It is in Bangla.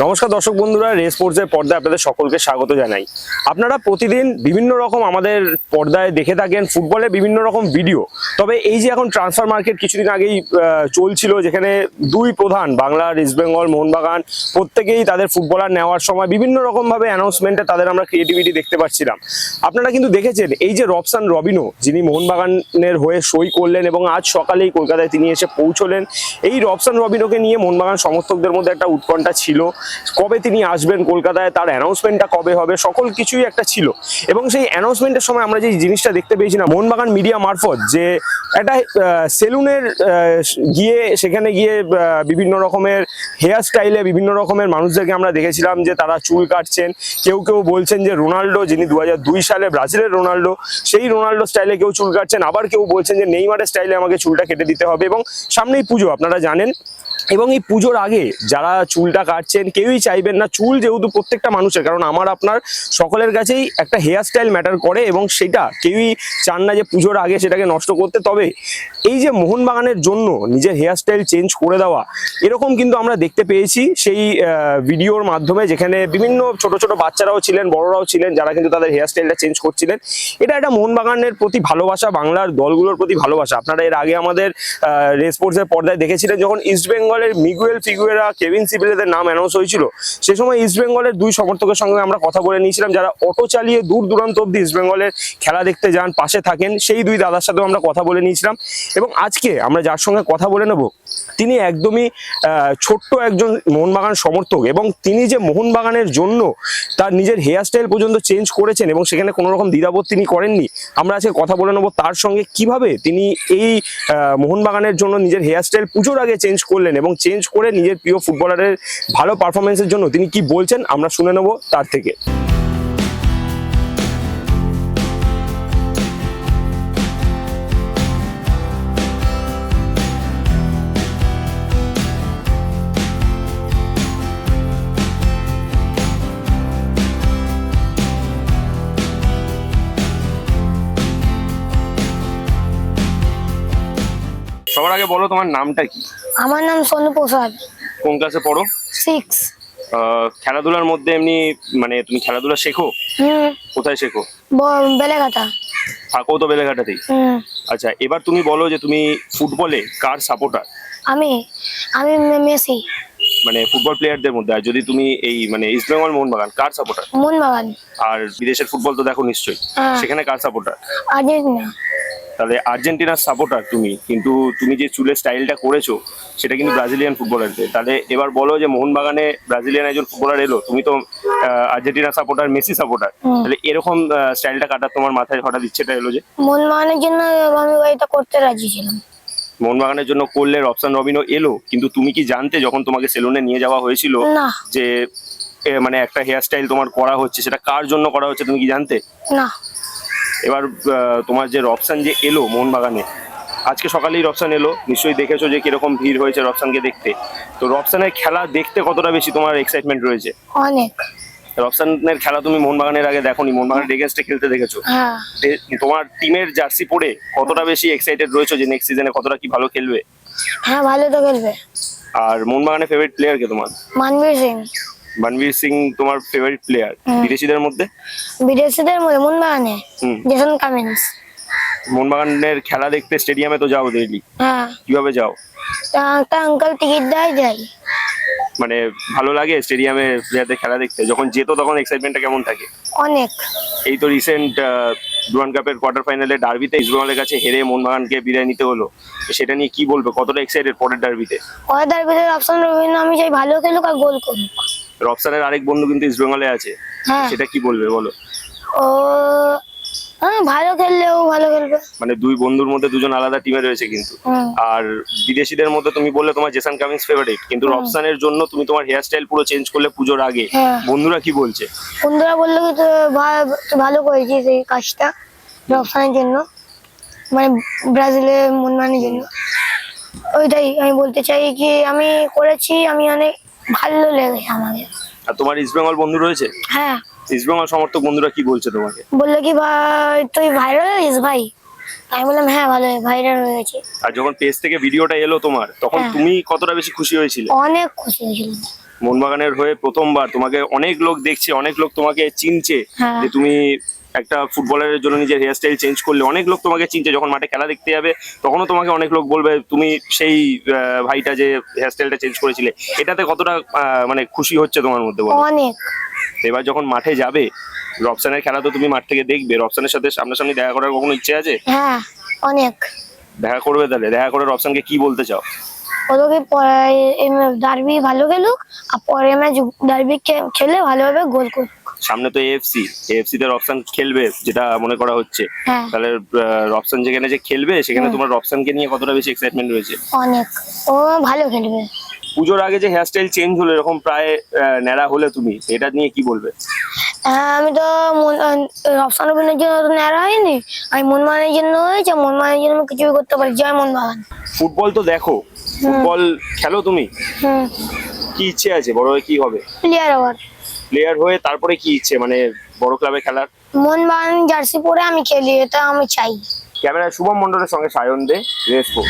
নমস্কার দর্শক বন্ধুরা রেস স্পোর্টসের পর্দায় আপনাদের সকলকে স্বাগত জানাই। আপনারা প্রতিদিন বিভিন্ন রকম আমাদের পর্দায় দেখে থাকেন ফুটবলের বিভিন্ন রকম ভিডিও তবে এই যে এখন ট্রান্সফার মার্কেট কিছুদিন আগেই চলছিল, যেখানে দুই প্রধান বাংলার ইস্ট বেঙ্গল মোহনবাগান, প্রত্যেকেই তাদের ফুটবলার নেওয়ার সময় বিভিন্ন রকমভাবে অ্যানাউন্সমেন্টে তাদের আমরা ক্রিয়েটিভিটি দেখতে পাচ্ছিলাম। আপনারা কিন্তু দেখেছেন, এই যে রবসান রবিনো, যিনি মোহনবাগানের হয়ে সই করলেন এবং আজ সকালেই কলকাতায় তিনি এসে পৌঁছলেন, এই রবসান রবিনোকে নিয়ে মোহনবাগান সমর্থকদের মধ্যে একটা উৎকণ্ঠা ছিল। কবে তিনি আসবেন কলকাতায়, তার অ্যানাউন্সমেন্টটা কবে হবে, সকল কিছুই একটা ছিল। এবং সেই অ্যানাউন্সমেন্টের সময় আমরা যে জিনিসটা দেখতে পেয়েছিলাম, মোহনবাগান মিডিয়া মারফত, যে একটা সেলুনের গিয়ে, সেখানে গিয়ে বিভিন্ন রকমের হেয়ার স্টাইলে বিভিন্ন রকমের মানুষদেরকে আমরা দেখেছিলাম যে তারা চুল কাটছেন। কেউ কেউ বলছেন যে রোনাল্ডো, যিনি দু হাজার দুই সালে ব্রাজিলের রোনাল্ডো, সেই রোনাল্ডো স্টাইলে কেউ চুল কাটছেন। আবার কেউ বলছেন যে নেইমারের স্টাইলে আমাকে চুলটা কেটে দিতে হবে। এবং সামনেই পুজো, আপনারা জানেন এবং এই পুজোর আগে যারা চুলটা কাটছেন, কেউই চাইবেন না চুল যেহেতু প্রত্যেকটা মানুষের, কারণ আমার আপনার সকলের কাছেই একটা হেয়ার স্টাইল ম্যাটার করে এবং সেটা কেউই চান না যে পুজোর আগে সেটাকে নষ্ট করতে। তবে এই যে মোহনবাগানের জন্য নিজের হেয়ার স্টাইল চেঞ্জ করে দেওয়া, এরকম কিন্তু আমরা দেখতে পেয়েছি সেই ভিডিওর মাধ্যমে যেখানে বিভিন্ন ছোট ছোট বাচ্চারাও ছিলেন, বড়রাও ছিলেন, যারা কিন্তু তাদের হেয়ার স্টাইলটা চেঞ্জ করছিলেন। এটা একটা মোহনবাগানের প্রতি ভালোবাসা, বাংলার দলগুলোর প্রতি ভালোবাসা। আপনারা এর আগে আমাদের রেস স্পোর্টসের পর্দায় দেখেছিলেন যখন ইস্ট বেঙ্গলের মিগুয়েল ফিগুয়েরা, কেভিন সিভিলেদের নাম অ্যানাউন্স হয়েছিল। সে সময় ইস্ট বেঙ্গলের দুই সমর্থকের সঙ্গে আমরা কথা বলে নিয়েছিলাম, যারা অটো চালিয়ে দূর দূরান্ত অব্দি ইস্ট বেঙ্গলের খেলা দেখতে যান, পাশে থাকেন, সেই দুই দাদার সাথেও আমরা কথা বলে নিয়েছিলাম। এবং আজকে আমরা যার সঙ্গে কথা বলে নেব, তিনি একদমই ছোট্ট একজন মোহনবাগান সমর্থক এবং তিনি যে মোহনবাগানের জন্য তার নিজের হেয়ার স্টাইল পর্যন্ত চেঞ্জ করেছেন এবং সেখানে কোনো রকম দ্বিধাবোধ তিনি করেননি, আমরা আজকে কথা বলে নেব তার সঙ্গে কীভাবে তিনি এই মোহনবাগানের জন্য নিজের হেয়ার স্টাইল পুজোর আগে চেঞ্জ করলেন এবং চেঞ্জ করে নিজের প্রিয় ফুটবলারের ভালো পারফরমেন্সের জন্য তিনি কি বলছেন আমরা শুনে নেব তার থেকে। সবার আগে বলো তোমার নামটা কি? আমার নাম সোনু প্রসাদ। কোন ক্লাসে পড়ো? সিক্স খেলাধুলার মধ্যে এমনি মানে তুমি খেলাধুলা শেখো? কোথায় শেখো? বেলেঘাটা। থাকো তো বেলেঘাটাতেই। আচ্ছা এবার তুমি বলো যে তুমি ফুটবলে কার সাপোর্টার আমি আমি মেসি। মানে ফুটবল প্লেয়ারদের মধ্যে আর যদি তুমি এই মানে ইস্ট বেঙ্গল মোহনবাগান কার সাপোর্টার মোহনবাগান আর বিদেশের ফুটবল তো দেখো নিশ্চয়ই। হ্যাঁ। সেখানে কার সাপোর্টার আর্জেন্টিনা। তাহলে আর্জেন্টিনার সাপোর্টার তুমি। কিন্তু তুমি যে চুলের স্টাইলটা করেছ সেটা কিন্তু ব্রাজিলিয়ান ফুটবলারদের তাহলে এবার বলো যে মোহনবাগানে ব্রাজিলিয়ান একজন ফুটবলার এলো তুমি তো আহ, আর্জেন্টিনার সাপোর্টার মেসি সাপোর্টার তাহলে এরকম স্টাইলটা কাটার তোমার মাথায় হঠাৎ ইচ্ছেটা এলো যে? মোহনবাগানের জন্য আমি এটা করতে রাজি ছিলাম। মোহনবাগানের জন্য করলে রবসান রবিনও এলো কিন্তু তুমি কি জানতে যখন তোমাকে সেলুনে নিয়ে যাওয়া হয়েছিল যে মানে একটা হেয়ার স্টাইল তোমার করা হচ্ছে সেটা কার জন্য করা হচ্ছে তুমি কি জানতে? না। এবার তোমার যে রবসান যে এলো মোহনবাগানে আজকে সকালেই রবসান এলো নিশ্চয়ই দেখেছ যে কীরকম ভিড় হয়েছে রবসানকে দেখতে। তো রবসানের খেলা দেখতে কতটা বেশি তোমার এক্সাইটমেন্ট রয়েছে? অনেক। রবসানের খেলা তুমি মোহনবাগানের আগে দেখোনি মোহনবাগানের এগেনস্টে খেলতে দেখেছ? হ্যাঁ। তোমার টিমের জার্সি পরে কতটা বেশি এক্সাইটেড রয়েছে যে নেক্সট সিজনে কতটা কি ভালো খেলবে? হ্যাঁ ভালো তো খেলবে। আর মোহনবাগানের ফেভারিট প্লেয়ার কে তোমার? মানবীর সিং। মনবীর সিং তোমার ফেভারিট প্লেয়ার। বিদেশিদের মধ্যে? বিদেশিদের মোহনবাগানে জেসন কামিন্স মোহনবাগানের খেলা দেখতে স্টেডিয়ামে তো যাও ডেইলি হ্যাঁ। কীভাবে যাও? তা একটা আঙ্কাল টিকিট দেয় যাই মানে ভালো লাগে স্টেডিয়ামে প্লেয়ারদের খেলা দেখতে? যখন যেত তখন এক্সাইটমেন্টটা কেমন থাকে? অনেক। এই তো রিসেন্ট ডুরান কাপের কোয়ার্টার ফাইনালে ডার্বিতে ইস্টবেঙ্গলের কাছে হেরে মোহনবাগানকে বিদায় নিতে হলো। সেটা নিয়ে কি বলবে? কতটা এক্সাইটেড পরের ডার্বিতে ওয়েদার ভিতরে অপশন রবীন্দ্র আমি চাই ভালো খেলুক আর গোল করুক। রবসানের আরেক বন্ধু কিন্তু ইস্টবেঙ্গলে আছে। হ্যাঁ। সেটা কি বলবে বলো? ও হ্যাঁ ভালো খেললেও ভালো খেলবে। মানে দুই বন্ধুর মধ্যে দুজন আলাদা টিমে রয়েছে কিন্তু। আর বিদেশিদের মধ্যে তুমি বললে তোমার জেসান কামিংস ফেভারিট কিন্তু রবসানের জন্য তুমি তোমার হেয়ার স্টাইল পুরো চেঞ্জ করলে পুজোর আগে। হ্যাঁ। বন্ধুরা কি বলছে? বন্ধুরা বলল কি তুই ভালো করেছিস এই কাজটা রফসানের জন্য মানে ব্রাজিলের মনমানের জন্য। ওইটাই আমি বলতে চাই কি আমি করেছি আমি অনেক ভালো লেগেছে আমাকে। আর তোমার ইস্টবেঙ্গল বন্ধু রয়েছে? হ্যাঁ। ইস্টবেঙ্গল সমর্থক বন্ধুরা কি বলছে তোমাকে? বলল কি ভাই তুই ভাইরাল হয়েছিস ভাই? আমি বললাম হ্যাঁ ভালো ভাইরাল হয়েছে। আর যখন পেজ থেকে ভিডিওটা এলো তোমার তখন হ্যাঁ। তুমি কতটা বেশি খুশি হয়েছিলে? অনেক খুশি হয়েছিলাম। মোহনবাগানের হয়ে প্রথমবার তোমাকে অনেক লোক দেখছে অনেক লোক তোমাকে চিনছে হ্যাঁ। যে তুমি একটা ফুটবলের জন্য নিজের হেয়ার স্টাইল চেঞ্জ করলে অনেক লোক তোমাকে চিনছে যখন মাঠে খেলা দেখতে যাবে তখনও তোমাকে অনেক লোক বলবে তুমি সেই ভাইটা যে হেয়ার স্টাইলটা চেঞ্জ করেছিলে এটাতে কতটা মানে খুশি হচ্ছে তোমার মধ্যে অনেক। এবার যখন মাঠে যাবে রবসানের খেলা তো তুমি মাঠ থেকে দেখবে রবসানের সাথে সামনাসামনি দেখা করার কখনো ইচ্ছে আছে? হ্যাঁ অনেক। দেখা করবে তাহলে দেখা করে রবসানকে কি বলতে চাও? ওদেরকে ডারবি ভালো খেলুক আর পরে ম্যাচ ডারবি খেলে ভালোভাবে গোল করুক। সামনে তো এএফসি এএফসি তে রবসান খেলবে যেটা মনে করা হচ্ছে। হ্যাঁ। তাহলে আহ, রবসান যেখানে যে খেলবে সেখানে হ্যাঁ। তোমার রবসানকে নিয়ে কতটা বেশি এক্সাইটমেন্ট রয়েছে? অনেক। ও ভালো খেলবে। পুজোর আগে যে হেয়ার স্টাইল চেঞ্জ হলো এরকম প্রায় ন্যাড়া হলে তুমি এটা নিয়ে কি বলবে? হ্যাঁ, আমি তো রফসান রবিনের জন্য তো নেওয়া হয়নি। আমি মনমানের জন্য হয়েছে মনমানের জন্য আমি কিছুই করতে পারি জয় মোহনবাগান ফুটবল তো দেখো ফুটবল খেলো তুমি? কি ইচ্ছে আছে? বড় হয়ে কি হবে? প্লেয়ার আবার প্লেয়ার হয়ে তারপরে কি ইচ্ছে? মানে বড় ক্লাবে খেলার? মোহনবাগান জার্সি পরে আমি খেলি এটা আমি চাই। ক্যামেরা শুভম মন্ডলের সঙ্গে সায়ন দে রেসপো।